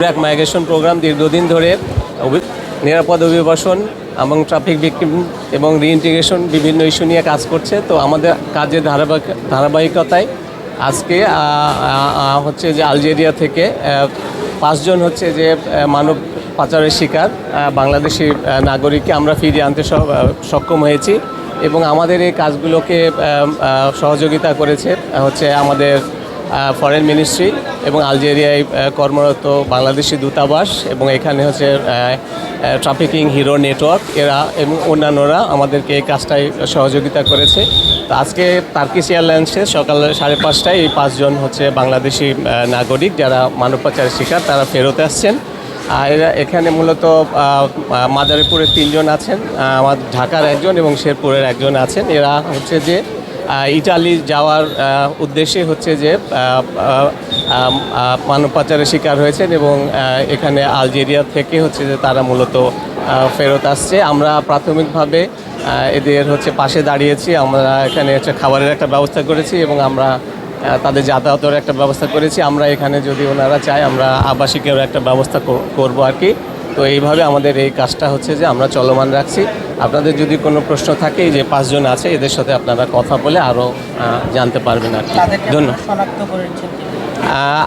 BRAC migration programme দীর্ঘদিন ধরে নিরাপদ অভিবাসন এবং ট্রাফিক ভিকটিম এবং রিইন্টিগ্রেশন বিভিন্ন ইস্যু নিয়ে কাজ করছে। তো আমাদের কাজের ধারাবাহিক, ধারাবাহিকতায় আজকে হচ্ছে যে আলজেরিয়া থেকে পাঁচজন হচ্ছে যে মানব পাচারের শিকার বাংলাদেশি নাগরিককে আমরা ফিরিয়ে আনতে সক্ষম হয়েছি এবং আমাদের এই কাজগুলোকে সহযোগিতা করেছে হচ্ছে আমাদের ফরেন মিনিস্ট্রি এবং আলজেরিয়ায় কর্মরত বাংলাদেশি দূতাবাস এবং এখানে হচ্ছে ট্রাফিকিং হিরো নেটওয়ার্ক এরা এবং অন্যান্যরা আমাদেরকে এই কাজটায় সহযোগিতা করেছে। তো আজকে তার্কিশ এয়ারলাইন্সে সকাল সাড়ে পাঁচটায় এই পাঁচজন হচ্ছে বাংলাদেশি নাগরিক যারা মানব পাচারের শিকার, তারা ফেরত আসছেন। আর এখানে মূলত মাদারীপুরের তিনজন আছেন আমার ঢাকার একজন এবং শেরপুরের একজন আছেন। এরা হচ্ছে যে ইটালি যাওয়ার উদ্দেশ্যে হচ্ছে যে মানব পাচারের শিকার হয়েছেন এবং এখানে আলজেরিয়া থেকে হচ্ছে যে তারা মূলত ফেরত আসছে। আমরা প্রাথমিকভাবে এদের হচ্ছে পাশে দাঁড়িয়েছি। আমরা এখানে হচ্ছে খাবারের একটা ব্যবস্থা করেছি এবং আমরা তাদের যাতায়াতের একটা ব্যবস্থা করেছি। আমরা এখানে যদি ওনারা চায়, আমরা আবাসিকের একটা ব্যবস্থা কর- করব আর কি। তো এইভাবে আমাদের এই কাজটা হচ্ছে যে আমরা চলমান রাখছি। আপনাদের যদি কোনো প্রশ্ন থাকে যে পাঁচজন আছে এদের সাথে আপনারা কথা বলে আরও জানতে পারবেন আর কি। ধন্যবাদ।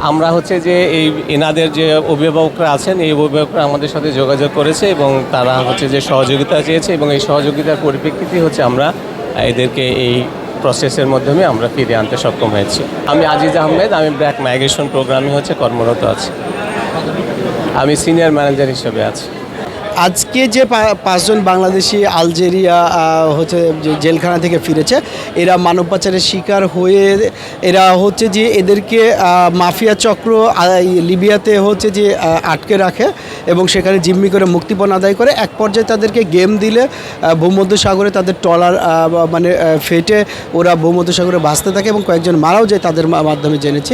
আমরা হচ্ছে যে এই এনাদের যে অভিভাবকরা আছেন এই অভিভাবকরা আমাদের সাথে যোগাযোগ করেছে এবং তারা হচ্ছে যে সহযোগিতা চেয়েছে এবং এই সহযোগিতার পরিপ্রেক্ষিতে হচ্ছে আমরা এদেরকে এই প্রসেসের মাধ্যমে আমরা ফিরে আনতে সক্ষম হয়েছি। আমি আজিজ আহমেদ আমি ব্র্যাক মাইগ্রেশন প্রোগ্রামে হচ্ছে কর্মরত আছি। আমি সিনিয়র ম্যানেজার হিসেবে আছি। আজকে যে পাঁচজন বাংলাদেশি, আলজেরিয়া হচ্ছে জেলখানা থেকে ফিরেছে, এরা মানব পাচারের শিকার হয়ে, এরা হচ্ছে যে এদেরকে মাফিয়া চক্র লিবিয়াতে হচ্ছে যে আটকে রাখে এবং সেখানে জিম্মি করে মুক্তিপণ আদায় করে। এক পর্যায়ে তাদেরকে গেম দিলে ভূমধ্যসাগরে তাদের ট্রলার মানে ফেটে ওরা ভূমধ্যসাগরে ভাসতে থাকে এবং কয়েকজন মারাও যায় তাদের মাধ্যমে জেনেছি।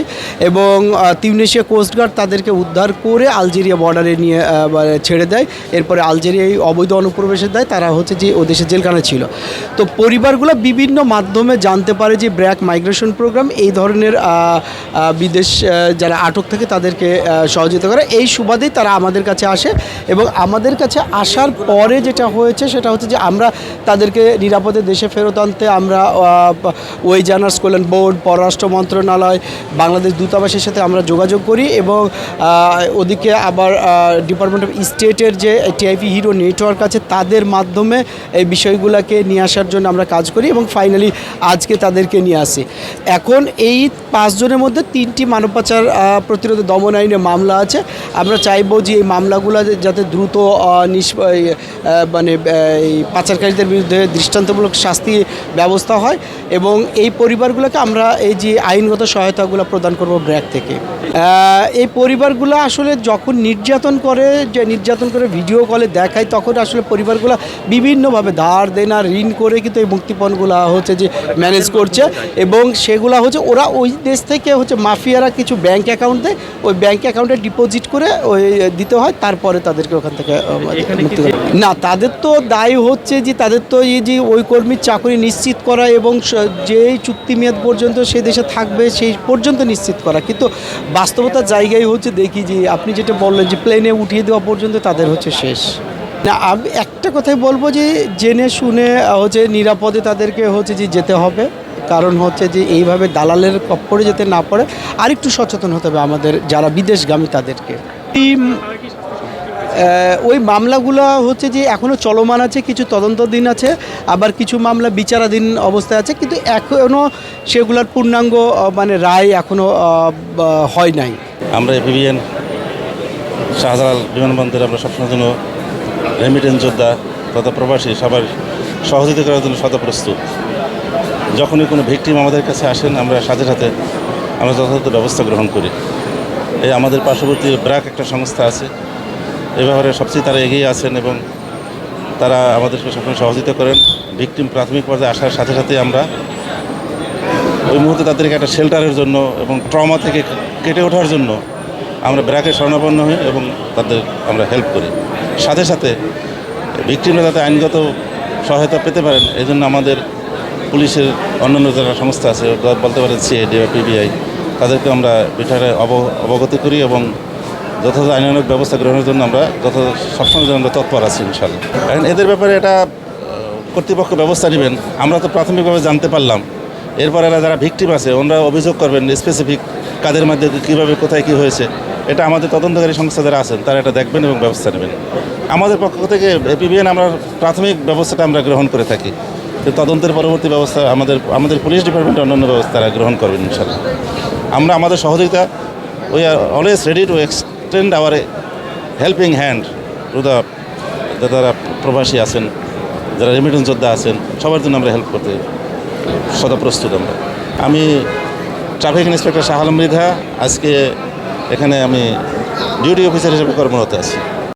এবং তিউনেশিয়া কোস্টগার্ড তাদেরকে উদ্ধার করে আলজেরিয়া বর্ডারে নিয়ে মানে ছেড়ে দেয়। এরপরে আলজেরিয়ায় অবৈধ অনুপ্রবেশের দেয় তারা হচ্ছে যে ও দেশে জেলখানা ছিল। তো পরিবারগুলো বিভিন্ন মাধ্যমে জানতে পারে যে ব্র্যাক মাইগ্রেশন প্রোগ্রাম এই ধরনের বিদেশ যারা আটক থাকে তাদেরকে সহযোগিতা করে। এই সুবাদেই তারা আমাদের কাছে আসে এবং আমাদের কাছে আসার পরে যেটা হয়েছে সেটা হচ্ছে যে আমরা তাদেরকে নিরাপদে দেশে ফেরত আনতে আমরা ওই জানার্স কল্যাণ বোর্ড, পররাষ্ট্র মন্ত্রণালয়, বাংলাদেশ দূতাবাসের সাথে আমরা যোগাযোগ করি এবং ওদিকে আবার ডিপার্টমেন্ট অফ স্টেটের যে টিআইপি হিরো নেটওয়ার্ক আছে তাদের মাধ্যমে এই বিষয়গুলোকে নিয়ে আসার জন্য আমরা কাজ করি এবং ফাইনালি আজকে তাদেরকে নিয়ে আসি। এখন এই পাঁচজনের মধ্যে তিনটি মানব পাচার প্রতিরোধ দমন আইনে মামলা আছে। আমরা চাইব যে এই মামলাগুলো যাতে দ্রুত নিষ্প- মানে এই পাচারকারীদের বিরুদ্ধে দৃষ্টান্তমূলক শাস্তি ব্যবস্থা হয় এবং এই পরিবারগুলোকে আমরা এই যে আইনগত সহায়তাগুলো প্রদান করব ব্র্যাক থেকে। এই পরিবারগুলো আসলে যখন নির্যাতন করে, যে নির্যাতন করে ভিডিও কলে দেখায় তখন আসলে পরিবারগুলো বিভিন্নভাবে ধার দেনা ঋণ করে কিন্তু এই মুক্তিপণগুলো হচ্ছে যে ম্যানেজ করছে এবং সেগুলো হচ্ছে ওরা ওই দেশ থেকে হচ্ছে মাফিয়ারা কিছু ব্যাংক অ্যাকাউন্ট দেয় ওই ব্যাংক অ্যাকাউন্টে ডিপোজিট করে ওই দিতে হয় তারপরে তাদেরকে ওখান থেকে মুক্তি না তাদের তো দায় হচ্ছে যে তাদের তো এই যে ওই কর্মীর চাকরি নিশ্চিত করা এবং যেই চুক্তি মেয়াদ পর্যন্ত সেই দেশে থাকবে সেই পর্যন্ত নিশ্চিত করা। কিন্তু বাস্তবতার জায়গায় হচ্ছে দেখি যে আপনি যেটা বললেন যে প্লেনে উঠিয়ে দেওয়া পর্যন্ত তাদের হচ্ছে শেষ। না, আমি একটা কথাই বলব যে জেনে শুনে হচ্ছে নিরাপদে তাদেরকে হচ্ছে যে যেতে হবে। কারণ হচ্ছে যে এইভাবে দালালের কপ্পরে যেতে না পড়ে আরেকটু সচেতন হতে হবে আমাদের যারা বিদেশগামী তাদেরকে। ওই মামলাগুলো হচ্ছে যে এখনও চলমান আছে, কিছু তদন্তদিন আছে, আবার কিছু মামলা বিচারাধীন অবস্থায় আছে, কিন্তু এখনও সেগুলোর পূর্ণাঙ্গ মানে রায় এখনও হয় নাই। আমরা এপিবিএন শাহজালাল বিমানবন্দরে আমরা সবসময় জন্য রেমিটেন্স যোদ্ধা তথা প্রবাসী সবার সহযোগিতা করার জন্য সদা প্রস্তুত। যখনই কোনো ভিকটিম আমাদের কাছে আসেন, আমরা সাথে সাথে আমরা যথাযথ ব্যবস্থা গ্রহণ করি। এই আমাদের পার্শ্ববর্তী ব্র্যাক একটা সংস্থা আছে। এ ব্যাপারে সবচেয়ে তারা এগিয়ে আছেন এবং তারা আমাদেরকে সবসময় সহযোগিতা করেন। ভিকটিম প্রাথমিক পর্যায়ে আসার সাথে সাথে আমরা ওই মুহূর্তে তাদেরকে একটা শেল্টারের জন্য এবং ট্রমা থেকে কেটে ওঠার জন্য আমরা ব্র্যাকে শরণাপন্ন হই এবং তাদের আমরা হেল্প করি। সাথে সাথে ভিক্টিমরা যাতে আইনগত সহায়তা পেতে পারেন এই জন্য আমাদের পুলিশের অন্যান্য যারা সংস্থা আছে বলতে পারেন সিআইডি বা পিবিআই তাদেরকে আমরা বিষয়টা অব অবগত করি এবং যথাযথ আইনানুক ব্যবস্থা গ্রহণের জন্য আমরা যথাযথ সবসময় জন্য আমরা তৎপর আছি ইনশাল্লাহ এখন এদের ব্যাপারে এটা কর্তৃপক্ষ ব্যবস্থা নেবেন, আমরা তো প্রাথমিকভাবে জানতে পারলাম। এরপর এরা যারা ভিকটিম আছে, ওনারা অভিযোগ করবেন স্পেসিফিক কাদের মাধ্যমে কীভাবে, কোথায় কী হয়েছে। এটা আমাদের তদন্তকারী সংস্থা যারা আছেন, তারা এটা দেখবেন এবং ব্যবস্থা নেবেন। আমাদের পক্ষ থেকে এপিবিএন আমরা প্রাথমিক ব্যবস্থাটা আমরা গ্রহণ করে থাকি। তো তদন্তের পরবর্তী ব্যবস্থা আমাদের আমাদের পুলিশ ডিপার্টমেন্টের অন্যান্য ব্যবস্থা তারা গ্রহণ করবেন ইনশাল্লাহ আমরা আমাদের সহযোগিতা we are always ready to extend our helping hand to the যারা প্রবাসী আছেন, যারা রেমিটেন্স যোদ্ধা আছেন, সবার জন্য আমরা হেল্প করতে সদা প্রস্তুত আমরা। আমি ট্রাফিক ইন্সপেক্টর শাহ আলম মৃধা, আজকে এখানে আমি ডিউটি অফিসার হিসেবে কর্মরত আছি।